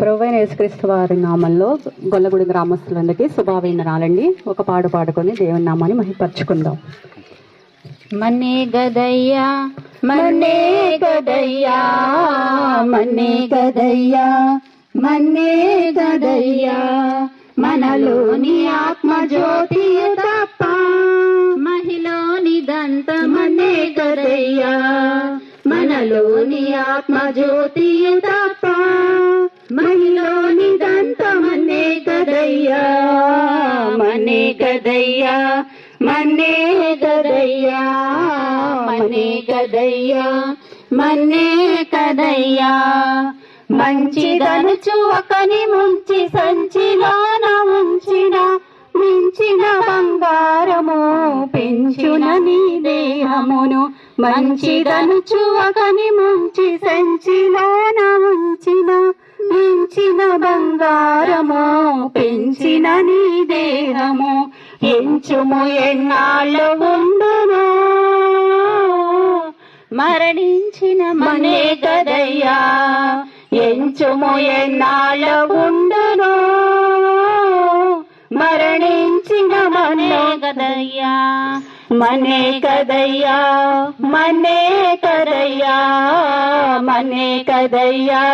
ప్రభువైన యేసుక్రీస్తు వారి నామంలో గొల్లగూడి గ్రామస్తులందరికీ శుభాభినందనాలండి. ఒక పాడు పాడుకొని దేవుని నామాన్ని మహిపరచుకుందాం. మన్నే గదయ్యా మన్నే గదయ్యా మన్నే గదయ్యా మన్నే గదయ్యా మనలోని ఆత్మ జ్యోతి తప్ప మహిలోని దంత మన్నే గదయ్యా మనలోని ఆత్మ జ్యోతి తప్ప. మన్నే గదయ్యా మన్నే గదయ్యా మన్నే గదయ్యా మన్నే కదయ్యా. మంచిదనుచు ఒకని ముంచి సంచిలోన ఉంచిన మించిన బంగారము పెంచున నీ దేహమును. మంచిదనుచు ఒకని ముంచి సంచిలోన ఉంచిన మించిన బంగారము ఎంచిన నీ దేహము ఎంచుము ఎన్నాళ్ళు ఉండును. మరణించిన మనే గదయ్యా ఎంచుము ఎన్నాళ్ళు ఉండును. మరణించిన మనే గదయ్యా మనే కదయ్యా మనే కదయ్యా మనే కదయ్యా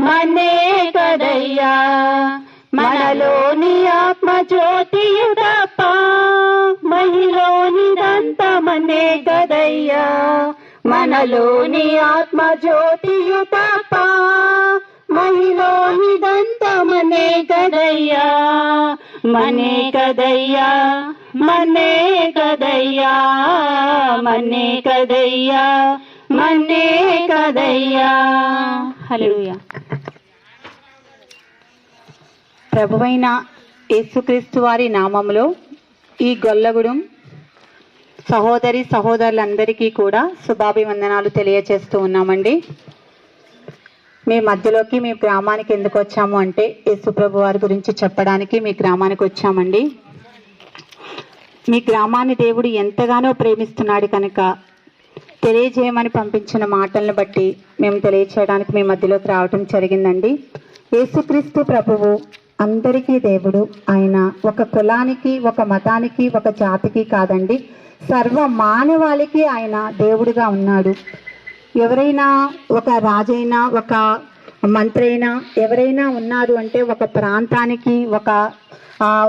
మనే కదయ్యా. మనలోని ఆత్మ జ్యోతియు తప్ప మహిలోనిదంత మనే కదయ్యా మనలోని ఆత్మ జ్యోతియు తప్ప మహిలోనిదంత మనే కదయ్యా మనే కదయ్యా మనే కదయ్యా మనే కదయ్యా మనే కదయ్యా హల్లెలూయా ప్రభువైన యేసుక్రీస్తు వారి నామంలో ఈ గొల్లగూడెం సహోదరి సహోదరులందరికీ కూడా శుభాభివందనాలు తెలియచేస్తూ ఉన్నామండి. మీ మధ్యలోకి మీ గ్రామానికి ఎందుకు వచ్చాము అంటే యేసుప్రభు వారి గురించి చెప్పడానికి మీ గ్రామానికి వచ్చామండి. మీ గ్రామాన్ని దేవుడు ఎంతగానో ప్రేమిస్తున్నాడు కనుక తెలియజేయమని పంపించిన మాటలను బట్టి మేము తెలియచేయడానికి మీ మధ్యలోకి రావటం జరిగిందండి. యేసుక్రీస్తు ప్రభువు అందరికీ దేవుడు. ఆయన ఒక కులానికి ఒక మతానికి ఒక జాతికి కాదండి. సర్వ మానవాళికి ఆయన దేవుడుగా ఉన్నాడు. ఎవరైనా ఒక రాజైనా ఒక మంత్రి అయినా ఎవరైనా ఉన్నారు అంటే ఒక ప్రాంతానికి ఒక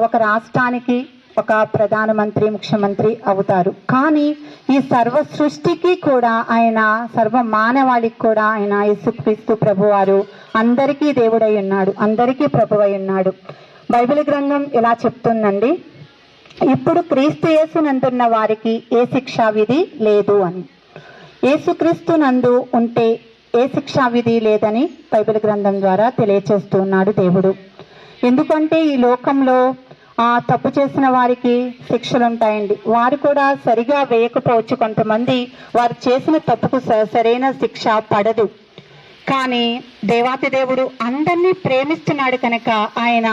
ఒక రాష్ట్రానికి ఒక ప్రధానమంత్రి ముఖ్యమంత్రి అవుతారు. కానీ ఈ సర్వ సృష్టికి కూడా ఆయన సర్వ మానవాళికి కూడా ఆయన యేసుక్రీస్తు ప్రభువారు అందరికీ దేవుడై ఉన్నాడు అందరికీ ప్రభువై ఉన్నాడు. బైబిల్ గ్రంథం ఇలా చెప్తుందండి ఇప్పుడు క్రీస్తు యేసునందున్న వారికి ఏ శిక్షా విధి లేదు అని. యేసుక్రీస్తు నందు ఉంటే ఏ శిక్షా విధి లేదని బైబిల్ గ్రంథం ద్వారా తెలియచేస్తున్నాడు దేవుడు. ఎందుకంటే ఈ లోకంలో ఆ తప్పు చేసిన వారికి శిక్షలు ఉంటాయండి వారు కూడా సరిగా వేయకపోవచ్చు. కొంతమంది వారు చేసిన తప్పుకు స- సరైన శిక్ష పడదు. కానీ దేవాతి దేవుడు అందరినీ ప్రేమిస్తున్నాడు కనుక ఆయన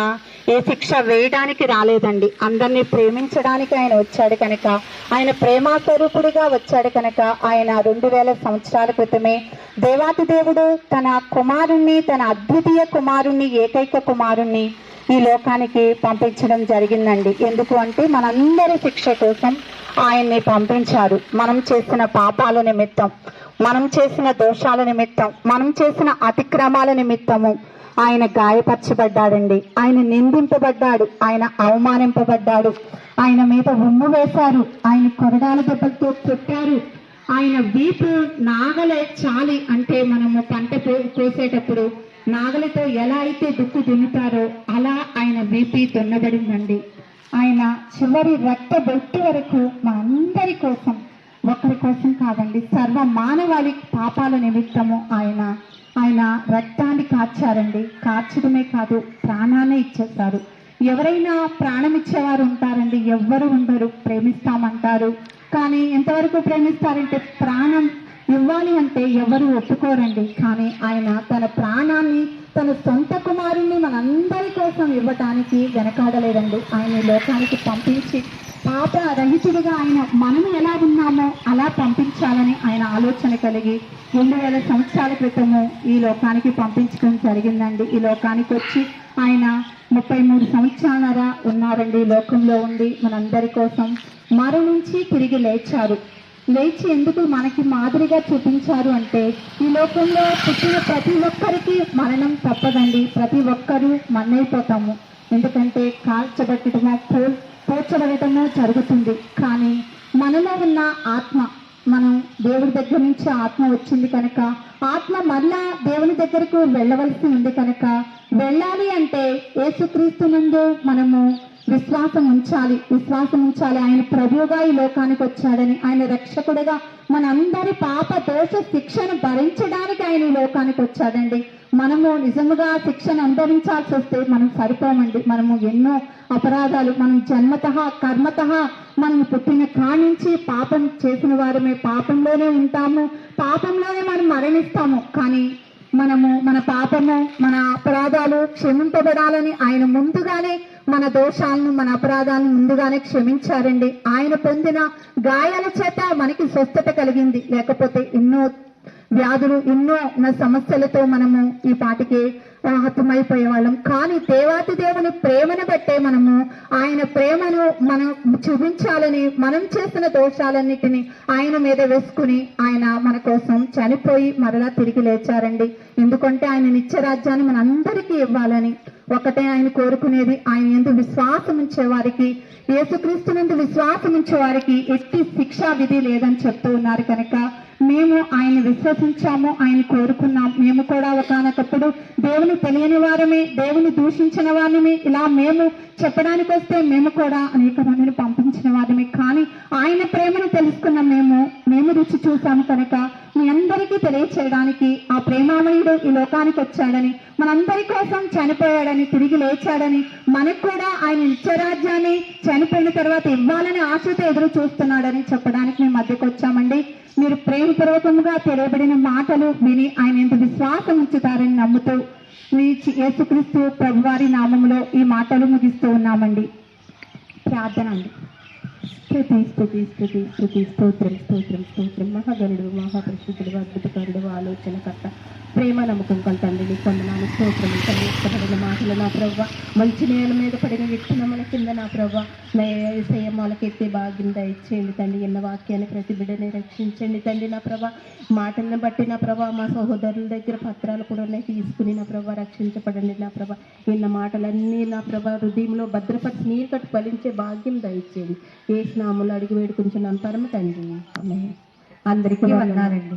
ఏ శిక్ష వేయడానికి రాలేదండి. అందరినీ ప్రేమించడానికి ఆయన వచ్చాడు కనుక ఆయన ప్రేమా స్వరూపుడిగా వచ్చాడు కనుక ఆయన రెండు వేల సంవత్సరాల క్రితమే దేవాతి దేవుడు తన కుమారుణ్ణి తన అద్వితీయ కుమారుణ్ణి ఏకైక కుమారుణ్ణి ఈ లోకానికి పంపించడం జరిగిందండి. ఎందుకు అంటే మనందరి శిక్ష కోసం ఆయన్ని పంపించారు మనం చేసిన పాపాల నిమిత్తం మనం చేసిన దోషాల నిమిత్తం మనం చేసిన అతిక్రమాల నిమిత్తము ఆయన గాయపరచబడ్డాడండి. ఆయన నిందింపబడ్డాడు. ఆయన అవమానింపబడ్డాడు. ఆయన మీద ఉమ్ము వేశారు. ఆయన కొరడాల దెబ్బలతో కొట్టారు. ఆయన వీపు నాగలే చాలి అంటే మనము పంట కోసేటప్పుడు నాగలితో ఎలా అయితే దుక్కు దున్నుతారో అలా ఆయన వీపి దున్నబడిందండి. ఆయన చివరి రక్త బొట్టి వరకు మా అందరి కోసం ఒకరి కోసం కాదండి సర్వ మానవాళి పాపాల నిమిత్తము ఆయన. ఆయన రక్తాన్ని కార్చారండి. కార్చడమే కాదు ప్రాణాన్ని ఇచ్చేశారు. ఎవరైనా ప్రాణం ఇచ్చేవారు ఉంటారండి ఎవ్వరు ఉండరు ప్రేమిస్తామంటారు. కానీ ఎంతవరకు ప్రేమిస్తారంటే ప్రాణం ఇవ్వాలి అంటే ఎవరు ఒప్పుకోరండి. కానీ ఆయన తన ప్రాణాన్ని తన సొంత కుమారుణ్ణి మనందరి కోసం ఇవ్వటానికి వెనకాడలేదండి. ఆయన ఈ లోకానికి పంపించి పాప రహితుడిగా ఆయన మనము ఎలా ఉన్నామో అలా పంపించాలని ఆయన ఆలోచన కలిగి రెండు వేల సంవత్సరాల క్రితము ఈ లోకానికి పంపించడం జరిగిందండి. ఈ లోకానికి వచ్చి ఆయన ముప్పై మూడు సంవత్సరాలరా ఉన్నారండి. లోకంలో ఉండి మనందరి కోసం మరణించి తిరిగి లేచారు. లేచి ఎందుకు మనకి మాదిరిగా చూపించారు అంటే ఈ లోకంలో పుట్టిన ప్రతి ఒక్కరికి మరణం తప్పదండి. ప్రతి ఒక్కరూ మన్నైపోతాము ఎందుకంటే కాల్చబెట్టడము పో పోల్చబడటమో జరుగుతుంది. కానీ మనలో ఉన్న ఆత్మ మనం దేవుడి దగ్గర నుంచి ఆత్మ వచ్చింది కనుక ఆత్మ మళ్ళా దేవుని దగ్గరకు వెళ్ళవలసి ఉంది కనుక వెళ్ళాలి అంటే యేసుక్రీస్తు నందు మనము విశ్వాసం ఉంచాలి విశ్వాసం ఉంచాలి. ఆయన ప్రభువుగా ఈ లోకానికి వచ్చాడని ఆయన రక్షకుడుగా మనందరి పాప దోష శిక్షను భరించడానికి ఆయన ఈ లోకానికి వచ్చాడండి. మనము నిజముగా శిక్షను అనుభవించాల్సి వస్తే మనం సరిపోమండి. మనము ఎన్నో అపరాధాలు మనం జన్మత కర్మత మనం పుట్టిన కానించి పాపం చేసిన వారమే పాపంలోనే ఉంటాము. పాపంలోనే మనం మరణిస్తాము. కానీ మనము మన పాపము మన అపరాధాలు క్షమింపబడాలని ఆయన ముందుగానే మన దోషాలను మన అపరాధాలను ముందుగానే క్షమించారండి. ఆయన పొందిన గాయాల చేత మనకి స్వస్థత కలిగింది. లేకపోతే ఎన్నో వ్యాధులు ఎన్నో ఉన్న సమస్యలతో మనము ఈ పాటికి హతమైపోయే వాళ్ళం కానీ దేవాతి దేవుని ప్రేమను బట్టే మనము ఆయన ప్రేమను మనం చూపించాలని మనం చేసిన దోషాలన్నిటిని ఆయన మీద వేసుకుని ఆయన మన కోసం చనిపోయి మరలా తిరిగి లేచారండి. ఎందుకంటే ఆయన నిత్యరాజ్యాన్ని మనందరికీ ఇవ్వాలని ఒకటే ఆయన కోరుకునేది ఆయన ఎందు విశ్వాసం ఉంచే వారికి యేసుక్రీస్తు నందు విశ్వాసం ఉంచే వారికి ఎట్టి శిక్షా విధి లేదని చెప్తూ ఉన్నారు కనుక మేము ఆయన విశ్వసించాము ఆయన కోరుకున్నాం. మేము కూడా ఒకనొకప్పుడు దేవుని తెలియని వారమే దేవుని దూషించిన వారమే. ఇలా మేము చెప్పడానికి వస్తే మేము కూడా అనేక మందిని పంపించిన వారమే. కానీ ఆయన ప్రేమను తెలుసుకున్న మేము మేము రుచి చూసాము కనుక మీ అందరికీ తెలియచేయడానికి ఆ ప్రేమామయుడు ఈ లోకానికి వచ్చాడని మనందరి కోసం చనిపోయాడని తిరిగి లేచాడని మనకు కూడా ఆయన నిత్యరాజ్యాన్ని చనిపోయిన తర్వాత ఇవ్వాలని ఆశతో ఎదురు చూస్తున్నాడని చెప్పడానికి మేము మధ్యకు వచ్చామండి. మీరు ప్రేమపూర్వకంగా తెలియబడిన మాటలు విని ఆయన ఎంత విశ్వాసం ఉంచుతారని నమ్ముతూ మీ యేసుక్రీస్తు ప్రభువారి నామములో ఈ మాటలు ముగిస్తూ ఉన్నామండి. ప్రార్థన అండి. స్థుతి స్థుతి స్థుతి స్థుతి స్తోత్రం స్తోత్రం స్తోత్రం. మహాగరుడు మహాపరిశుద్ధుడు అద్భుతకారుడు ఆలోచనకర్త ప్రేమ నమ్మకం కల తండ్రి నీ కొందనాలు స్తోత్రం ఇష్టపడిన మాటలు నా ప్రవ్వ. మంచి నేల మీద పడిన విత్తనముల కింద నా ప్రవ్వ. నా భాగ్యం దయచేయండి తండ్రి ఎన్న వాక్యాన్ని ప్రతి బిడ్డని రక్షించండి తండ్రి నా ప్రభ మాటలను బట్టి నా ప్రభ మా సహోదరుల దగ్గర పత్రాలు కూడా ఉన్నాయి. తీసుకుని నా ప్రభ రక్షించబడండి నా ప్రభ విన్న మాటలన్నీ నా ప్రభ హృదయంలో భద్రపరిచి నీరు కట్టు ఫలించే భాగ్యం దయచేయండి. ఏ స్నాములు అడిగి వేడుకుంటున్నాను పరమ తండ్రి. అందరికీ వందాలండి